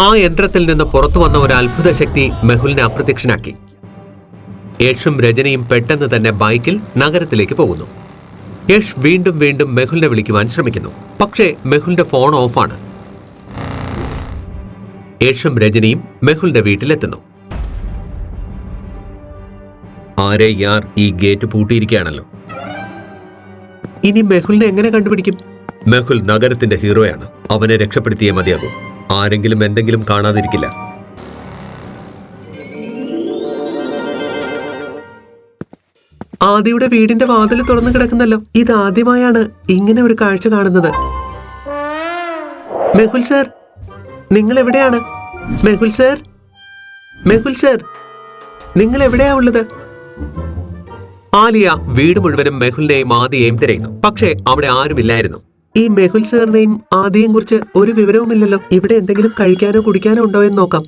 ആ യന്ത്രത്തിൽ നിന്ന് പുറത്തു വന്ന ഒരു അത്ഭുത ശക്തി മെഹുലിനെ അപ്രത്യക്ഷനാക്കി. യേഷും രജനിയും പെട്ടെന്ന് തന്നെ ബൈക്കിൽ നഗരത്തിലേക്ക് പോകുന്നു. യേഷ് വീണ്ടും വീണ്ടും മെഹുലിനെ വിളിക്കുവാൻ ശ്രമിക്കുന്നു. പക്ഷേ മെഹുലിന്റെ ഫോൺ ഓഫാണ്. യേഷും രജനിയും മെഹുലിന്റെ വീട്ടിലെത്തുന്നു. ആരെ യാർ ഈ ഗേറ്റ് പൂട്ടിയിരിക്കുകയാണല്ലോ? ഇനി മെഹുലിനെ എങ്ങനെ കണ്ടുപിടിക്കും? മെഹുൽ നഗരത്തിന്റെ ഹീറോയാണ്. അവനെ രക്ഷപ്പെടുത്തിയേ മതിയാകും. ആരെങ്കിലും എന്തെങ്കിലും കാണാതിരിക്കില്ല. ആദിയുടെ വീടിന്റെ വാതിൽ തുറന്നു കിടക്കുന്നല്ലോ. ഇത് ആദ്യമായാണ് ഇങ്ങനെ ഒരു കാഴ്ച കാണുന്നത്. മെഹുൽ സർ നിങ്ങൾ എവിടെയാണ്? മെഹുൽ സർ മെഹുൽ സർ നിങ്ങൾ എവിടെയാ ഉള്ളത്? ആലിയ വീട് മുഴുവനും മെഹുലിനെയും ആദിയെയും തിരയുന്നു. പക്ഷേ അവിടെ ആരുമില്ലായിരുന്നു. ഈ മെഹുൽ സാറിനെയും ആദിയെയും കുറിച്ച് ഒരു വിവരവുമില്ലല്ലോ. ഇവിടെ എന്തെങ്കിലും കഴിക്കാനോ കുടിക്കാനോ ഉണ്ടോ എന്ന് നോക്കാം.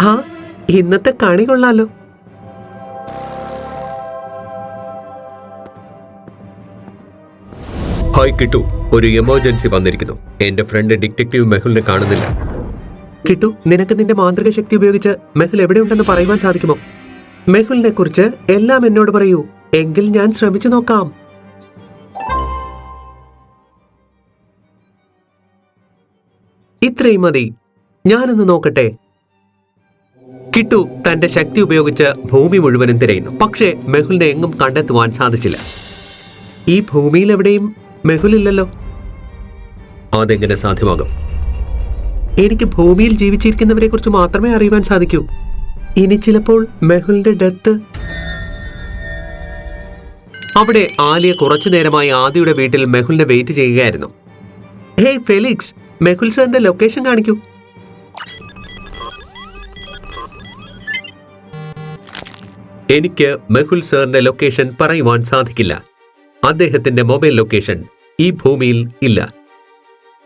ആ ഇന്നത്തെ കണി കൊള്ളാലോ. ഹായ് കിട്ടു ഒരു എമർജൻസി വന്നിരിക്കുന്നു. എന്റെ ഫ്രണ്ട് ഡിറ്റക്റ്റീവ് മെഹുലിനെ കാണുന്നില്ല. കിട്ടു നിനക്ക് നിന്റെ മാന്ത്രിക ശക്തി ഉപയോഗിച്ച് മെഹുൽ എവിടെയുണ്ടെന്ന് പറയുവാൻ സാധിക്കുമോ? മെഹുലിനെ കുറിച്ച് എല്ലാം എന്നോട് പറയൂ. എങ്കിൽ ഞാൻ ശ്രമിച്ചു നോക്കാം. ഇത്രയും മതി. ഞാനൊന്ന് നോക്കട്ടെ. കിട്ടു തന്റെ ശക്തി ഉപയോഗിച്ച് ഭൂമി മുഴുവനും തിരയുന്നു. പക്ഷേ മെഹുലിനെ എങ്ങും കണ്ടെത്തുവാൻ സാധിച്ചില്ല. ഈ ഭൂമിയിൽ എവിടെയും മെഹുലില്ലല്ലോ. അതെങ്ങനെ സാധ്യമാകും? എനിക്ക് ഭൂമിയിൽ ജീവിച്ചിരിക്കുന്നവരെ കുറിച്ച് മാത്രമേ അറിയുവാൻ സാധിക്കൂ. ഇനി ചിലപ്പോൾ മെഹുലിന്റെ ഡെത്ത്. അവിടെ ആലിയ കുറച്ചു നേരമായി ആദിയുടെ വീട്ടിൽ മെഹുലിനെ വെയിറ്റ് ചെയ്യുകയായിരുന്നു. ഹേയ് ഫെലിക്സ് മെഹുൽ സാറിന്റെ ലൊക്കേഷൻ കാണിക്കൂ. എനിക്ക് മെഹുൽ സാറിന്റെ ലൊക്കേഷൻ പറയുവാൻ സാധിക്കില്ല. അദ്ദേഹത്തിന്റെ മൊബൈൽ ലൊക്കേഷൻ ഈ ഭൂമിയിൽ ഇല്ല.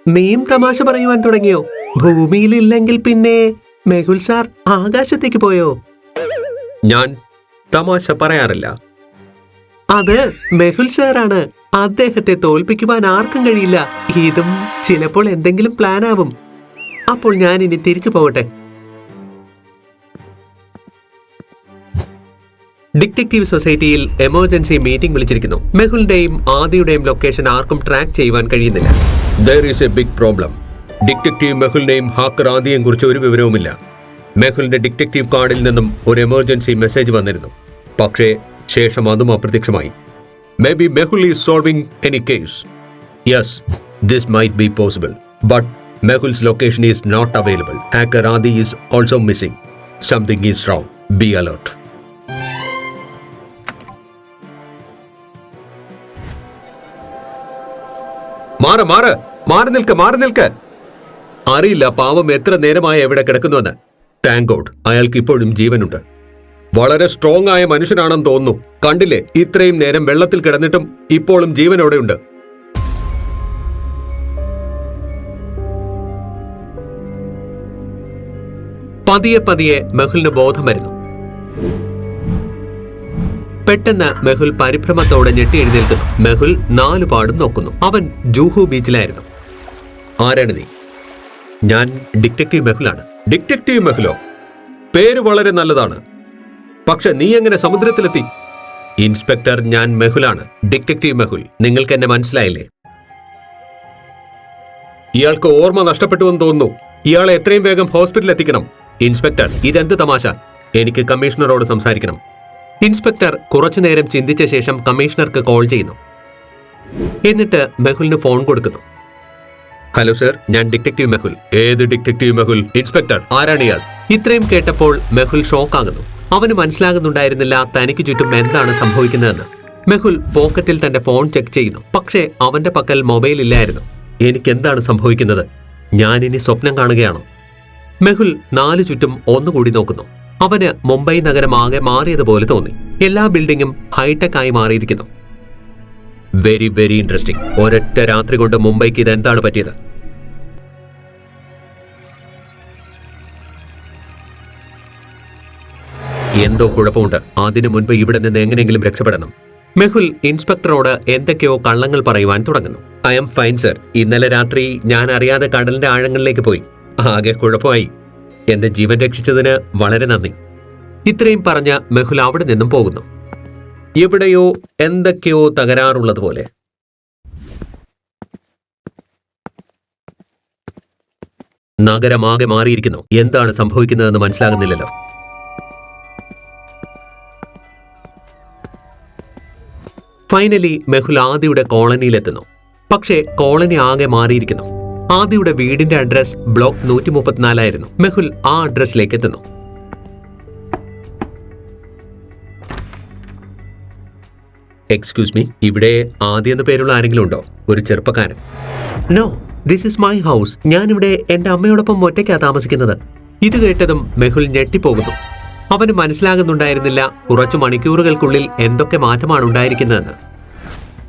നീയും തമാശ പറയുവാൻ തുടങ്ങിയോ? ഭൂമിയിൽ ഇല്ലെങ്കിൽ പിന്നെ മെഹുൽ സാർ ആകാശത്തേക്ക് പോയോ? ഞാൻ തമാശ പറയാറില്ല. അത് മെഹുൽ സാറാണ്. അദ്ദേഹത്തെ തോൽപ്പിക്കുവാൻ ആർക്കും കഴിയില്ല. ഇതും ചിലപ്പോൾ എന്തെങ്കിലും പ്ലാൻ ആവും. അപ്പോൾ ഞാൻ ഇനി തിരിച്ചു പോകട്ടെ. ഡിറ്റക്റ്റീവ് സൊസൈറ്റിയിൽ എമർജൻസി മീറ്റിംഗ് വിളിച്ചിരിക്കുന്നു. മെഹുലിന്റെയും ആദിയുടെയും ലൊക്കേഷൻ ആർക്കും ട്രാക്ക് ചെയ്യുവാൻ കഴിയുന്നില്ല. There is a big problem detective മെഹുലിനെയും hacker ആദിയെയും കുറിച്ച് ഒരു വിവരവുമില്ല. മെഹുലിന്റെ ഡിറ്റക്റ്റീവ് കാർഡിൽ നിന്നും ഒരു എമർജൻസി മെസ്സേജ് വന്നിരുന്നു. പക്ഷേ ശേഷം അതും അപ്രത്യക്ഷമായി. May be Mehul is solving any case yes this might be possible but Mehul's location is not available hacker Adi is also missing something is wrong be alert മാറ് മാറ്. മാറി നിൽക്ക് മാറി നിൽക്ക്. അറിയില്ല പാവം എത്ര നേരമായി എവിടെ കിടക്കുന്നുവെന്ന്. താങ്ക് ഗോഡ് അയാൾക്ക് ഇപ്പോഴും ജീവനുണ്ട്. വളരെ സ്ട്രോങ് ആയ മനുഷ്യനാണെന്ന് തോന്നുന്നു. കണ്ടില്ലേ ഇത്രയും നേരം വെള്ളത്തിൽ കിടന്നിട്ടും ഇപ്പോഴും ജീവനോടെയുണ്ട്. പതിയെ പതിയെ മെഹുലിന് ബോധം വരുന്നു. പെട്ടെന്ന് മെഹുൽ പരിഭ്രമത്തോടെ ഞെട്ടി എഴുന്നേൽക്കുന്നു മെഹുൽ നാലുപാടും നോക്കുന്നു. അവൻ ജൂഹു ബീച്ചിലായിരുന്നു. ആരാണ് നീ? ഞാൻ ഡിറ്റക്റ്റീവ് മെഹുലാണ് ഡിറ്റക്റ്റീവ് മെഹുലോ പേര് വളരെ നല്ലതാണ്. പക്ഷെ നീ എങ്ങനെ സമുദ്രത്തിലെത്തി? ഇൻസ്പെക്ടർ ഞാൻ മെഹുലാണ്. ഡിറ്റക്റ്റീവ് മെഹുൽ നിങ്ങൾക്ക് എന്നെ മനസ്സിലായില്ലേ? ഇയാൾക്ക് ഓർമ്മ നഷ്ടപ്പെട്ടുവെന്ന് തോന്നുന്നു. ഇയാളെ എത്രയും വേഗം ഹോസ്പിറ്റലിൽ എത്തിക്കണം ഇൻസ്പെക്ടർ ഇതെന്ത് തമാശ? എനിക്ക് കമ്മീഷണറോട് സംസാരിക്കണം. ഇൻസ്പെക്ടർ കുറച്ചു നേരം ചിന്തിച്ച ശേഷം കമ്മീഷണർക്ക് കോൾ ചെയ്യുന്നു. എന്നിട്ട് മെഹുലിന് ഫോൺ കൊടുക്കുന്നു. ഹലോ സർ ഞാൻ ഡിറ്റക്ടീവ് മെഹുൽ ഏത് ഡിറ്റക്ടീവ് മെഹുൽ ഇൻസ്പെക്ടർ ആരാണ് ഇയാൾ? ഇത്രയും കേട്ടപ്പോൾ മെഹുൽ ഷോക്കാകുന്നു. അവന് മനസ്സിലാകുന്നുണ്ടായിരുന്നില്ല തനിക്ക് ചുറ്റും എന്താണ് സംഭവിക്കുന്നതെന്ന്. മെഹുൽ പോക്കറ്റിൽ തന്റെ ഫോൺ ചെക്ക് ചെയ്യുന്നു. പക്ഷേ അവന്റെ പക്കൽ മൊബൈൽ ഇല്ലായിരുന്നു. എനിക്ക് എന്താണ് സംഭവിക്കുന്നത്? ഞാൻ ഇനി സ്വപ്നം കാണുകയാണോ? മെഹുൽ നാലു ചുറ്റും ഒന്നുകൂടി നോക്കുന്നു. അവന് മുംബൈ നഗരം ആകെ മാറിയതുപോലെ തോന്നി. എല്ലാ ബിൽഡിങ്ങും ഹൈടെക് ആയി മാറിയിരിക്കുന്നു. വെരി വെരി ഇൻട്രസ്റ്റിംഗ് ഒരൊറ്റ രാത്രി കൊണ്ട് മുംബൈക്ക് ഇത് എന്താണ് പറ്റിയത്? എന്തോ കുഴപ്പമുണ്ട്. അതിനു മുൻപ് ഇവിടെ നിന്ന് എങ്ങനെയെങ്കിലും രക്ഷപ്പെടണം. മെഹുൽ ഇൻസ്പെക്ടറോട് എന്തൊക്കെയോ കള്ളങ്ങൾ പറയുവാൻ തുടങ്ങുന്നു. ഐ എം ഫൈൻ സർ ഇന്നലെ രാത്രി ഞാൻ അറിയാതെ കടലിന്റെ ആഴങ്ങളിലേക്ക് പോയി. ആകെ കുഴപ്പമായി. എന്റെ ജീവൻ രക്ഷിച്ചതിന് വളരെ നന്ദി. ഇത്രയും പറഞ്ഞ മെഹുൽ അവിടെ നിന്നും പോകുന്നു. എവിടെയോ എന്തൊക്കെയോ തകരാറുള്ളതുപോലെ നഗരമാകെ മാറിയിരിക്കുന്നു. എന്താണ് സംഭവിക്കുന്നതെന്ന് മനസ്സിലാകുന്നില്ലല്ലോ. ഫൈനലി മെഹുൽ ആദിയുടെ കോളനിയിലെത്തുന്നു. പക്ഷേ കോളനി ആകെ മാറിയിരിക്കുന്നു. ആദിയുടെ വീടിന്റെ അഡ്രസ് ബ്ലോക്ക് നൂറ്റി മുപ്പത്തിനാലായിരുന്നു മെഹുൽ ആ അഡ്രസ്സിലേക്ക് എത്തുന്നു. എക്സ്ക്യൂസ് മീ ഇവിടെ ആദ്യ എന്ന പേരുള്ള ആരെങ്കിലും ഉണ്ടോ? ഒരു ചെറുപ്പക്കാരൻ. No this is my house ഞാനിവിടെ എന്റെ അമ്മയോടൊപ്പം ഒറ്റയ്ക്കാ താമസിക്കുന്നത്. ഇത് കേട്ടതും മെഹുൽ ഞെട്ടിപ്പോകുന്നു. അവന് മനസ്സിലാകുന്നുണ്ടായിരുന്നില്ല കുറച്ചു മണിക്കൂറുകൾക്കുള്ളിൽ എന്തൊക്കെ മാറ്റമാണ് ഉണ്ടായിരിക്കുന്നതെന്ന്.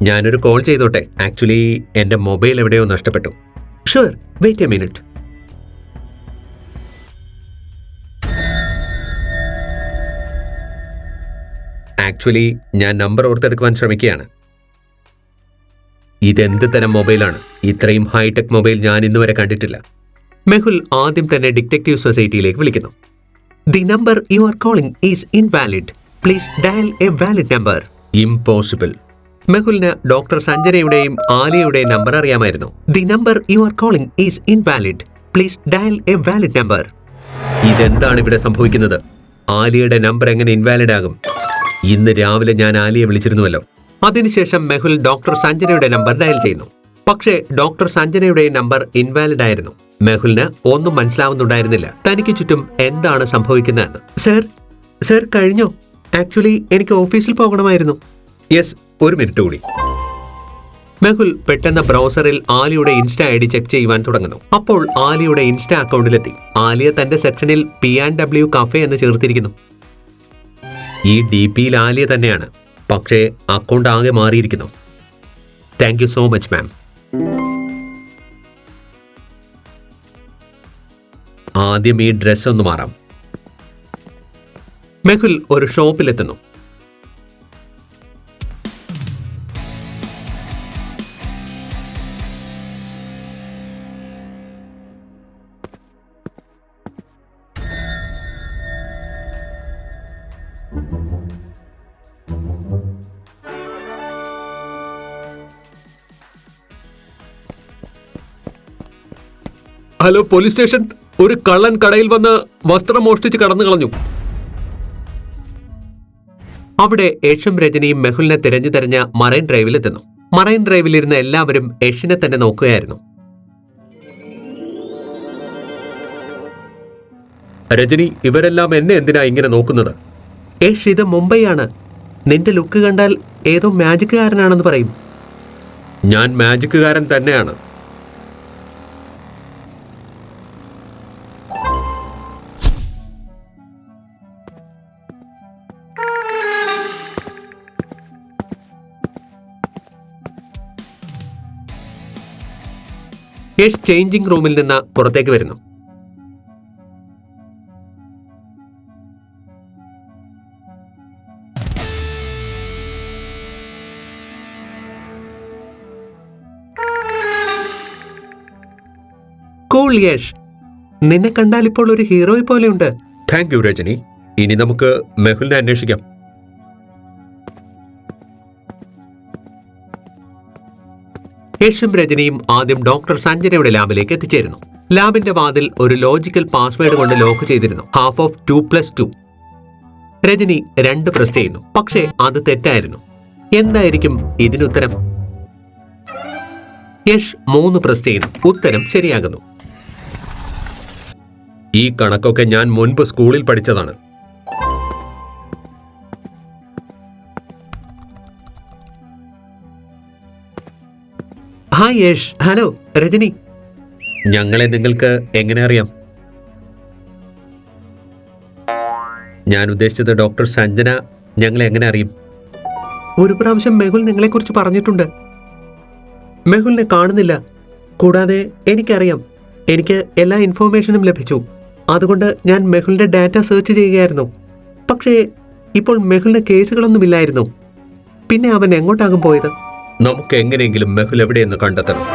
ഞാനൊരു കോൾ ചെയ്തോട്ടെ. ആക്ച്വലി എന്റെ മൊബൈൽ എവിടെയോ നഷ്ടപ്പെട്ടു. Sure wait a minute actually ഞാൻ നമ്പർ ഓർത്തെടുക്കുവാൻ ശ്രമിക്കുകയാണ്. ഇതെന്ത് തരം മൊബൈലാണ്? ഇത്രയും ഹൈടെക് മൊബൈൽ ഞാൻ ഇന്നുവരെ കണ്ടിട്ടില്ല. മെഹുൽ ആദ്യം തന്നെ ഡിറ്റക്റ്റീവ് സൊസൈറ്റിയിലേക്ക് വിളിക്കുന്നു. The number you are calling is invalid. Please dial a valid number. Impossible. മെഹുലിന് doctor സഞ്ജനയുടെയും ആലിയയുടെയും നമ്പർ അറിയാമായിരുന്നു. The number you are calling is invalid. Please dial a valid number. ഇതെന്താണ് ഇവിടെ സംഭവിക്കുന്നത്? ആലിയയുടെ നമ്പർ എങ്ങനെ ഇൻവാലിഡ് ആകും ഇന്ന് രാവിലെ ഞാൻ ആലിയെ വിളിച്ചിരുന്നുവല്ലോ. അതിനുശേഷം മെഹുൽ ഡോക്ടർ സഞ്ജനയുടെ നമ്പർ ഡയൽ ചെയ്യുന്നു. പക്ഷേ ഡോക്ടർ സഞ്ജനയുടെ നമ്പർ ഇൻവാലിഡ് ആയിരുന്നു. മെഹുലിന് ഒന്നും മനസ്സിലാവുന്നുണ്ടായിരുന്നില്ല. തനിക്ക് ചുറ്റും എന്താണ് സംഭവിക്കുന്നതെന്ന്. സർ സർ കഴിഞ്ഞോ? ആക്ച്വലി എനിക്ക് ഓഫീസിൽ പോകണമായിരുന്നു. യെസ് ഒരു മിനിറ്റ് കൂടി. മെഹുൽ പെട്ടെന്ന് ബ്രൗസറിൽ ആലിയുടെ ഇൻസ്റ്റ ഐ ഡി ചെക്ക് ചെയ്യുവാൻ തുടങ്ങുന്നു. അപ്പോൾ ആലിയുടെ ഇൻസ്റ്റ അക്കൗണ്ടിലെത്തി. ആലിയ തന്റെ സെക്ഷനിൽ പി ആൻഡ് ഡബ്ല്യു കഫേ എന്ന് ചേർത്തിരിക്കുന്നു. ഈ ഡി പിയിൽ ആലിയ തന്നെയാണ്. പക്ഷേ അക്കൗണ്ട് ആകെ മാറിയിരിക്കുന്നു. Thank you so much ma'am ആദ്യം ഈ ഡ്രസ്സ് ഒന്ന് മാറാം. മെഹുൽ ഒരു ഷോപ്പിലെത്തുന്നു. Hello police station. ഒരു കള്ളൻ കടയിൽ വന്ന് വസ്ത്രം മോഷ്ടിച്ച് കടന്നു കളഞ്ഞു. അവിടെ യഷും രജനിയും മെഹുലിനെ തിരഞ്ഞു തിരഞ്ഞ മറൈൻ ഡ്രൈവിലെത്തുന്നു മറൈൻ ഡ്രൈവിലിരുന്ന എല്ലാവരും യഷിനെ തന്നെ നോക്കുകയായിരുന്നു. രജനി ഇവരെല്ലാം എന്നെ എന്തിനാ ഇങ്ങനെ നോക്കുന്നത്? യഷ് ഇത് മുംബൈയാണ്. നിന്റെ ലുക്ക് കണ്ടാൽ ഏതോ മാജിക്കുകാരനാണെന്ന് പറയും. ഞാൻ മാജിക്കുകാരൻ തന്നെയാണ്. യഷ് ചേഞ്ചിങ് റൂമിൽ നിന്ന് പുറത്തേക്ക് വരുന്നു. കൂൾ യഷ് നിന്നെ കണ്ടാൽ ഇപ്പോൾ ഒരു ഹീറോയെ പോലെയുണ്ട്. Thank you Rajani. ഇനി നമുക്ക് മെഹുലിനെ അന്വേഷിക്കാം. യഷും രജനിയും ആദ്യം ഡോക്ടർ സഞ്ജനയുടെ ലാബിലേക്ക് എത്തിച്ചേരുന്നു. ലാബിന്റെ വാതിൽ ഒരു ലോജിക്കൽ പാസ്വേഡ് കൊണ്ട് ലോക്ക് ചെയ്തിരുന്നു. Half of two plus two. Rajani രണ്ട് പ്രസ് ചെയ്യുന്നു. പക്ഷേ അത് തെറ്റായിരുന്നു. എന്തായിരിക്കും ഇതിനുത്തരം? യഷ് മൂന്ന് പ്രസ് ചെയ്യുന്നു. ഉത്തരം ശരിയാകുന്നു. ഈ കണക്കൊക്കെ ഞാൻ മുൻപ് സ്കൂളിൽ പഠിച്ചതാണ്. ഹായ് യേഷ്. ഹലോ രജനി. ഞങ്ങളെ നിങ്ങൾക്ക് എങ്ങനെ അറിയാം? ഞാൻ ഉദ്ദേശിച്ചത് ഡോക്ടർ സഞ്ജന ഞങ്ങളെ എങ്ങനെ അറിയും? ഒരു പ്രാവശ്യം മെഹുൽ നിങ്ങളെക്കുറിച്ച് പറഞ്ഞിട്ടുണ്ട്. മെഹുലിനെ കാണുന്നില്ല. കൂടാതെ എനിക്കറിയാം. എനിക്ക് എല്ലാ ഇൻഫോർമേഷനും ലഭിച്ചു. അതുകൊണ്ട് ഞാൻ മെഹുലിന്റെ ഡാറ്റ സെർച്ച് ചെയ്യുകയായിരുന്നു. പക്ഷേ ഇപ്പോൾ മെഹുലിന് കേസുകളൊന്നുമില്ലായിരുന്നു പിന്നെ അവൻ എങ്ങോട്ടാകും പോയത്? നമുക്ക് എങ്ങനെയെങ്കിലും മെഹുൽ എവിടെയെന്ന് കണ്ടെത്തണം.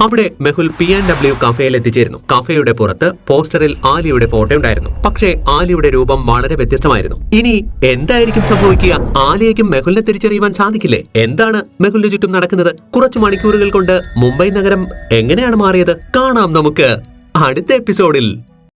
അവിടെ മെഹുൽ പി ആൻഡ് ഡബ്ല്യു കഫേയിൽ എത്തിച്ചേരുന്നു. കഫേയുടെ പുറത്ത് പോസ്റ്ററിൽ ആലിയുടെ ഫോട്ടോ ഉണ്ടായിരുന്നു. പക്ഷേ ആലിയുടെ രൂപം വളരെ വ്യത്യസ്തമായിരുന്നു. ഇനി എന്തായിരിക്കും സംഭവിക്കുക? ആലിയയ്ക്കും മെഹുലിനെ തിരിച്ചറിയുവാൻ സാധിക്കില്ലേ? എന്താണ് മെഹുലിന് ചുറ്റും നടക്കുന്നത്? കുറച്ച് മണിക്കൂറുകൾ കൊണ്ട് മുംബൈ നഗരം എങ്ങനെയാണ് മാറിയത്? കാണാം നമുക്ക് അടുത്ത എപ്പിസോഡിൽ